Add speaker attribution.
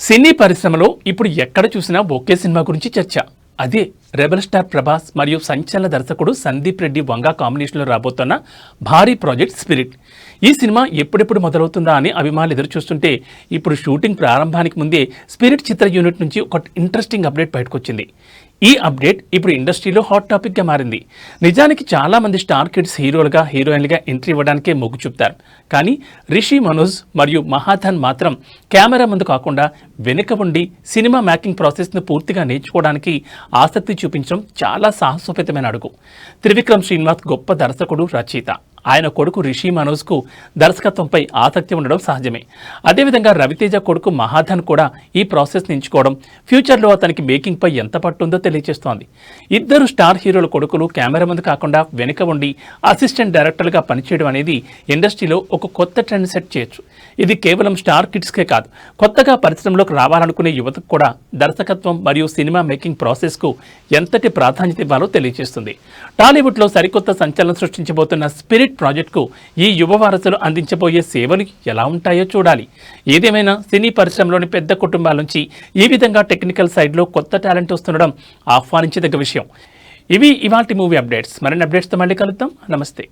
Speaker 1: సినీ పరిశ్రమలో ఇప్పుడు ఎక్కడ చూసినా ఒకే సినిమా గురించి చర్చ. అదే రెబల్ స్టార్ ప్రభాస్ మరియు సంచలన దర్శకుడు సందీప్ రెడ్డి వంగ కాంబినేషన్లో రాబోతున్న భారీ ప్రాజెక్ట్ స్పిరిట్. ఈ సినిమా ఎప్పుడెప్పుడు మొదలవుతుందా అని అభిమానులు ఎదురు చూస్తుంటే ఇప్పుడు షూటింగ్ ప్రారంభానికి ముందే స్పిరిట్ చిత్ర యూనిట్ నుంచి ఒక ఇంట్రెస్టింగ్ అప్డేట్ బయటకొచ్చింది. ఈ అప్డేట్ ఇప్పుడు ఇండస్ట్రీలో హాట్ టాపిక్గా మారింది. నిజానికి చాలామంది స్టార్ కిడ్స్ హీరోలుగా హీరోయిన్లుగా ఎంట్రీ ఇవ్వడానికే మొగ్గు చూపుతారు. కానీ రిషి మనోజ్ మరియు మహాధన్ మాత్రం కెమెరా ముందు కాకుండా వెనుక ఉండి సినిమా మేకింగ్ ప్రాసెస్ను పూర్తిగా నేర్చుకోవడానికి ఆసక్తి చూపించడం చాలా సాహసోపేతమైన అడుగు. త్రివిక్రమ్ శ్రీనివాస్ గొప్ప దర్శకుడు రచయిత. ఆయన కొడుకు రిషి మనోజ్కు దర్శకత్వంపై ఆసక్తి ఉండడం సహజమే. అదేవిధంగా రవితేజ కొడుకు మహాధన్ కూడా ఈ ప్రాసెస్ ఎంచుకోవడం ఫ్యూచర్లో అతనికి మేకింగ్పై ఎంత పట్టుందో తెలియజేస్తోంది ఇద్దరు స్టార్ హీరోల కొడుకులు కెమెరా ముందు కాకుండా వెనుక ఉండి అసిస్టెంట్ డైరెక్టర్గా పనిచేయడం అనేది ఇండస్ట్రీలో ఒక కొత్త ట్రెండ్ సెట్ చేయొచ్చు. ఇది కేవలం స్టార్ కిడ్స్కే కాదు. కొత్తగా పరిశ్రమలోకి రావాలనుకునే యువతకు కూడా దర్శకత్వం మరియు సినిమా మేకింగ్ ప్రాసెస్కు ఎంతటి ప్రాధాన్యత ఇవ్వాలో తెలియజేస్తుంది టాలీవుడ్లో సరికొత్త సంచలనం సృష్టించబోతున్న స్పిరిట్ ప్రాజెక్టుకు ఈ యువ వారసులు అందించబోయే సేవలు ఎలా ఉంటాయో చూడాలి. ఏదేమైనా సినీ పరిశ్రమలోని పెద్ద కుటుంబాల నుంచి ఈ విధంగా టెక్నికల్ సైడ్లో కొత్త టాలెంట్ వస్తుండడం ఆహ్వానించదగ్గ విషయం. ఇవి ఇవాటి మూవీ అప్డేట్స్. మరిన్ని అప్డేట్స్తో మళ్ళీ కలుద్దాం. నమస్తే.